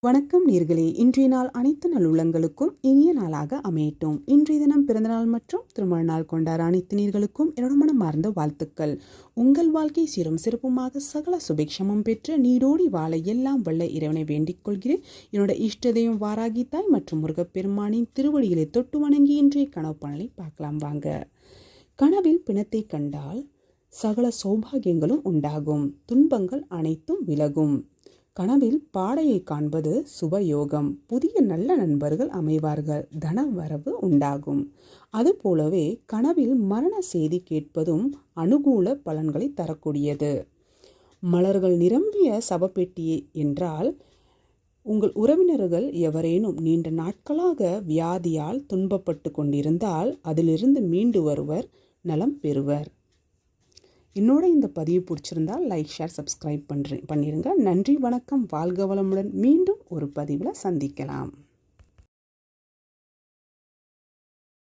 வணக்கம் நேர்களே. இன்றைய நாள் அனைத்து நல்லுள்ளங்களுக்கும் இனிய நாளாக அமையட்டும். இன்றைய தினம் பிறந்தநாள் மற்றும் திருமண நாள் கொண்டாட அனைத்து நீர்களுக்கும் என்னோட மனமார்ந்த வாழ்த்துக்கள். உங்கள் வாழ்க்கை சீரும் சிறப்புமாக சகல சுபிக்ஷமும் பெற்று நீரோடி வாழ எல்லாம் வல்ல இறைவனை வேண்டிக் கொள்கிறேன். என்னோட இஷ்ட வாராகி தாய் மற்றும் முருகப்பெருமானின் திருவடிகளை தொட்டு வணங்கி இன்றைய கனவு பலனை பார்க்கலாம் வாங்க. கனவில் பிணத்தை கண்டால் சகல சௌபாகியங்களும் உண்டாகும். துன்பங்கள் அனைத்தும் விலகும். கனவில் பாடையை காண்பது சுபயோகம். புதிய நல்ல நண்பர்கள் அமைவார்கள். தன வரவு உண்டாகும். அதுபோலவே கனவில் மரண செய்தி கேட்பதும் அனுகூல பலன்களை தரக்கூடியது. மலர்கள் நிரம்பிய சபப்பெட்டி என்றால் உங்கள் உறவினர்கள் எவரேனும் நீண்ட நாட்களாக வியாதியால் துன்பப்பட்டு கொண்டிருந்தால் அதிலிருந்து மீண்டு வருவர் நலம் பெறுவர். என்னோட இந்த பதிவு பிடிச்சிருந்தால் லைக் ஷேர் சப்ஸ்கிரைப் பண்ணுறேன் பண்ணிடுங்க நன்றி வணக்கம். வாழ்க வளமுடன் மீண்டும் ஒரு பதிவில் சந்திக்கலாம்.